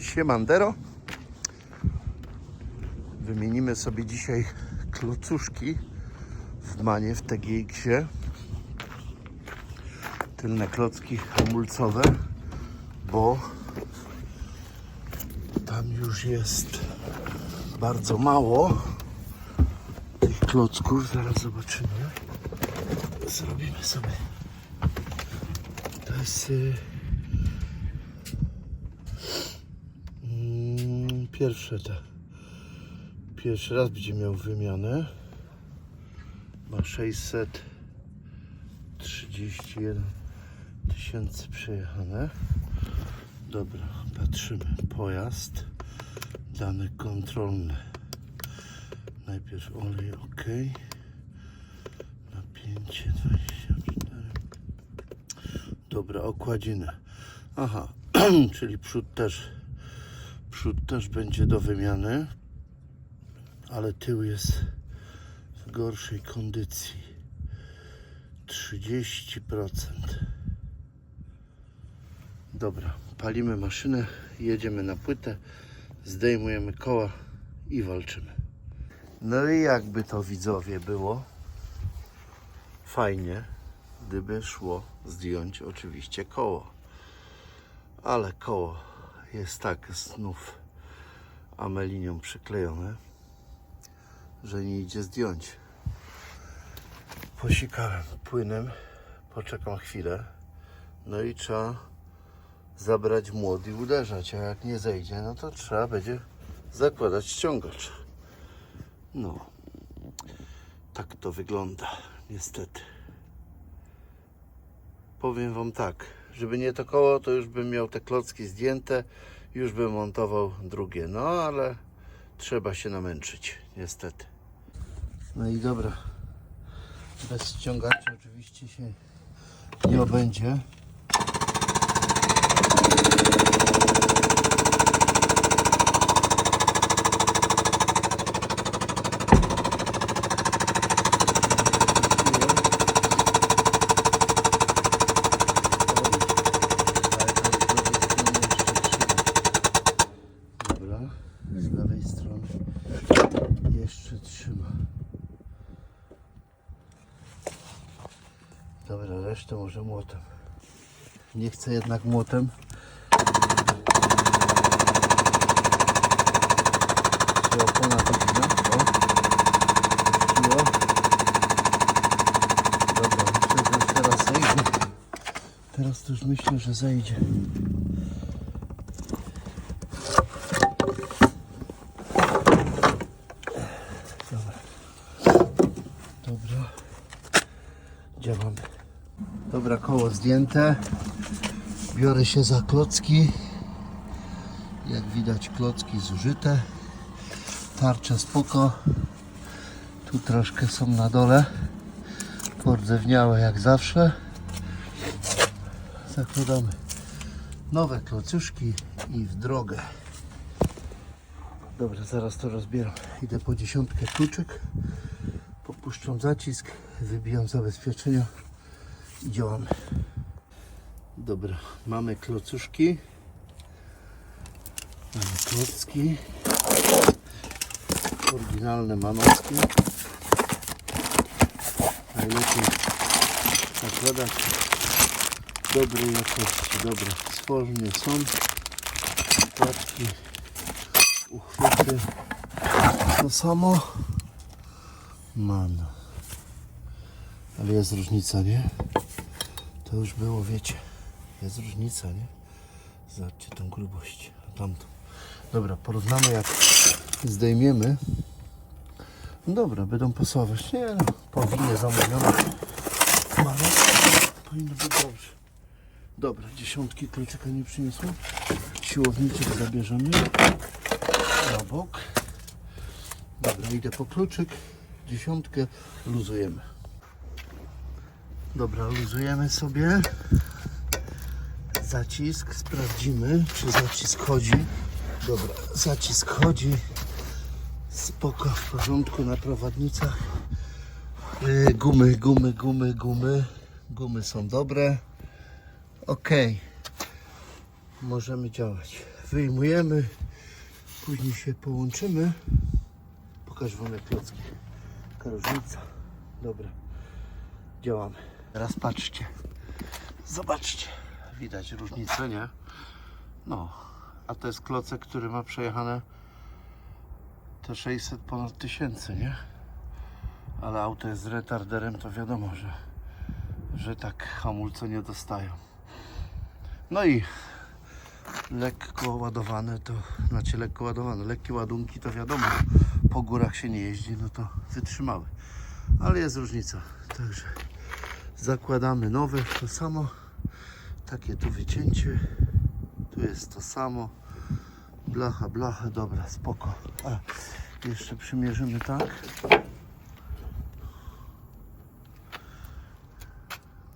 Siemandero. Wymienimy sobie dzisiaj klocuszki w Manie, w TGX-ie. Tylne klocki hamulcowe, bo tam już jest bardzo mało tych klocków. Zaraz zobaczymy. Zrobimy sobie. To jest... Pierwsze te. Pierwszy raz będzie miał wymianę. Ma 631 tysięcy przejechane. Dobra, patrzymy. Pojazd. Dane kontrolne. Najpierw olej OK. Napięcie 24. Dobra, okładziny. Aha, czyli przód też przód też będzie do wymiany, ale tył jest w gorszej kondycji. 30%. Dobra, palimy maszynę, jedziemy na płytę, zdejmujemy koła i walczymy. No i jakby to widzowie było fajnie, gdyby szło zdjąć oczywiście koło. Ale koło jest tak znów amelinią przyklejone, że nie idzie zdjąć. Posikałem płynem, poczekam chwilę, no i trzeba zabrać młot i uderzać, a jak nie zejdzie, no to trzeba będzie zakładać ściągacz. No, tak to wygląda, niestety. Powiem Wam tak, żeby nie to koło, to już bym miał te klocki zdjęte, już bym montował drugie, no ale trzeba się namęczyć, niestety. No i dobra, bez ściągacza oczywiście się nie obędzie. Dobra, z lewej strony jeszcze trzyma. Dobra, resztę może młotem. Nie chcę jednak młotem. Się opona godzina. O. Puściło. Dobra, teraz zejdzie. Teraz to już myślę, że zejdzie. Dobra. Działamy. Koło zdjęte. Biorę się za klocki. Jak widać klocki zużyte. Tarcze spoko. Tu troszkę są na dole. Pordzewniałe jak zawsze. Zakładamy nowe klocuszki i w drogę. Dobra, zaraz to rozbieram. Idę po dziesiątkę kluczyk. Popuszczam zacisk, wybijam zabezpieczenia i działamy. Dobra, mamy klocuszki. Mamy klocki. Oryginalne manowski. Najlepiej zakładać dobrej jakości. Dobra, stworznie są. Kładki, uchwyty. To samo. Man. Ale jest różnica, nie? To już było, wiecie. Jest różnica, nie? Zobaczcie tą grubość. A tamtą. Dobra, porównamy jak zdejmiemy. No dobra, będą pasować. Nie no, powinny zamówione. Mamy. Powinno być dobrze. Dobra, dziesiątki kluczyka nie przyniosłem. Siłowniczek zabierzemy. Na bok. Dobra, idę po kluczyk. Dziesiątkę luzujemy. Dobra, luzujemy sobie. Zacisk. Sprawdzimy, czy zacisk chodzi. Dobra, zacisk chodzi. Spoko, w porządku na prowadnicach. Yy, Gumy, gumy, gumy, gumy. Gumy są dobre. Ok. Możemy działać. wyjmujemy, później się połączymy. Pokażę wam. Taka różnica. Dobra, działamy. Teraz patrzcie. Zobaczcie. Widać różnicę, nie? No, a to jest klocek, który ma przejechane te 600 ponad tysięcy, nie? Ale auto jest z retarderem, to wiadomo, że, że tak hamulce nie dostają. No i lekko ładowane to, znaczy lekko ładowane, lekkie ładunki to wiadomo, po górach się nie jeździ, no to wytrzymały. Ale jest różnica, także zakładamy nowe, to samo, takie tu wycięcie, tu jest to samo, blacha, blacha, dobra, spoko. A, jeszcze przymierzymy tak.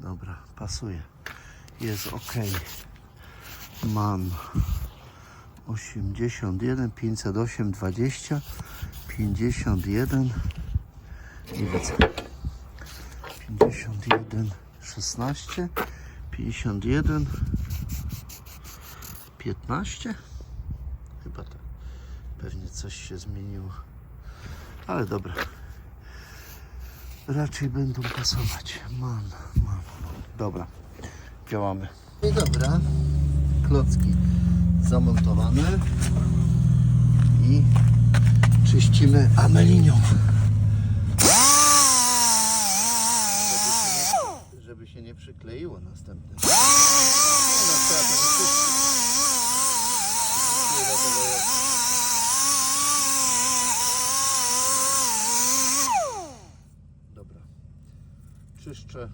Dobra, pasuje. Jest ok. Mam 81, 508, 20, 51 i widzę. 51, 16, 51, 15. Chyba tak. Pewnie coś się zmieniło. Ale dobra. Raczej będą pasować. Man, man. Dobra. Działamy. I dobra. Klocki zamontowane. I czyścimy amelinią. Żeby się nie, przykleiło jak. Dobra. Czyszczę,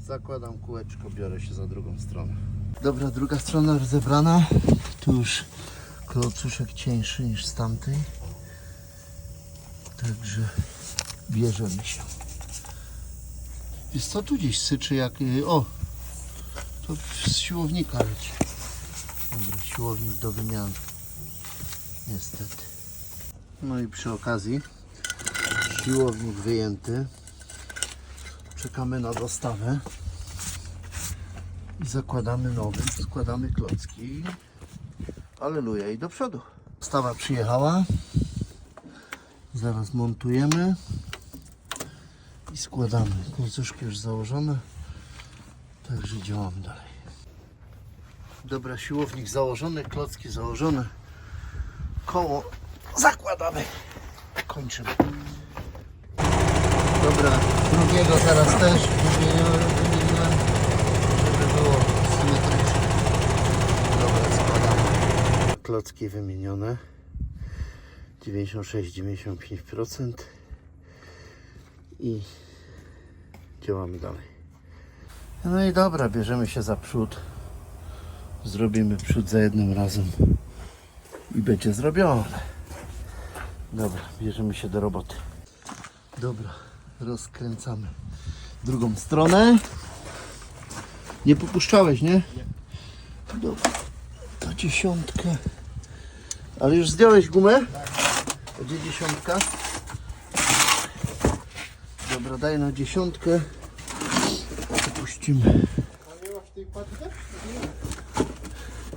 zakładam kółeczko, biorę się za drugą stronę. Dobra, druga strona rozebrana. Tu już klocuszek cieńszy niż z tamtej. Także bierzemy się. Jest co tu gdzieś syczy jak... y, O! To z siłownika leci. Dobra, siłownik do wymiany. Niestety. No i przy okazji siłownik wyjęty. Czekamy na dostawę. I zakładamy nowy, składamy klocki. Aleluja i do przodu. Dostawa przyjechała. Zaraz montujemy. I składamy. Klocuszki już założone. Także działamy dalej. Dobra, siłownik założony, klocki założone. Koło zakładamy. Kończymy. Dobra, drugiego teraz też wymieniłem, żeby było symetrycznie. Dobra, składamy. Klocki wymienione. 96-95% i działamy dalej. No i dobra, bierzemy się za przód. Zrobimy przód za jednym razem i będzie zrobione. Dobra, bierzemy się do roboty. Dobra, rozkręcamy drugą stronę. Nie popuszczałeś, nie? Nie. Dobra, ta dziesiątka. Ale już zdjąłeś gumę? A Gdzie dziesiątka? Dobra, daj na dziesiątkę. Puścimy.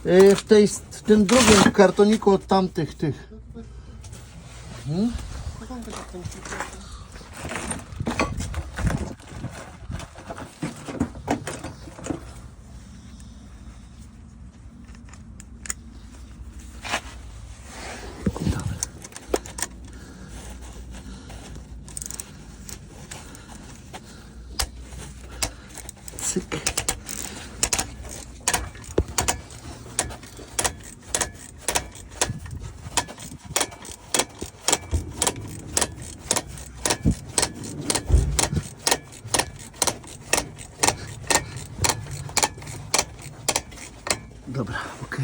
E, W, tej, w tym drugim kartoniku od tamtych tych. Hmm? Dobra. Cyk. Dobra, ok.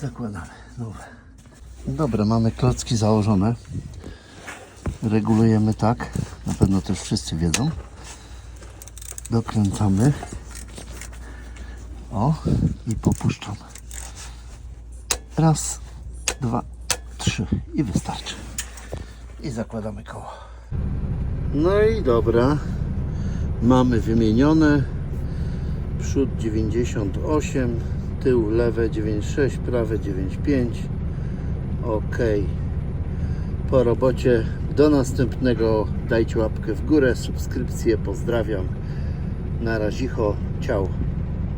Zakładamy nowe. Dobra, mamy klocki założone. Regulujemy tak. Na pewno też wszyscy wiedzą. Dokręcamy. O, i popuszczamy. Raz, dwa, trzy i wystarczy. I zakładamy koło. No i dobra. Mamy wymienione. Przód 98, tył lewe 9.6, prawe 9.5 ok po robocie do następnego. Dajcie łapkę w górę subskrypcję, pozdrawiam. Na razicho, ciao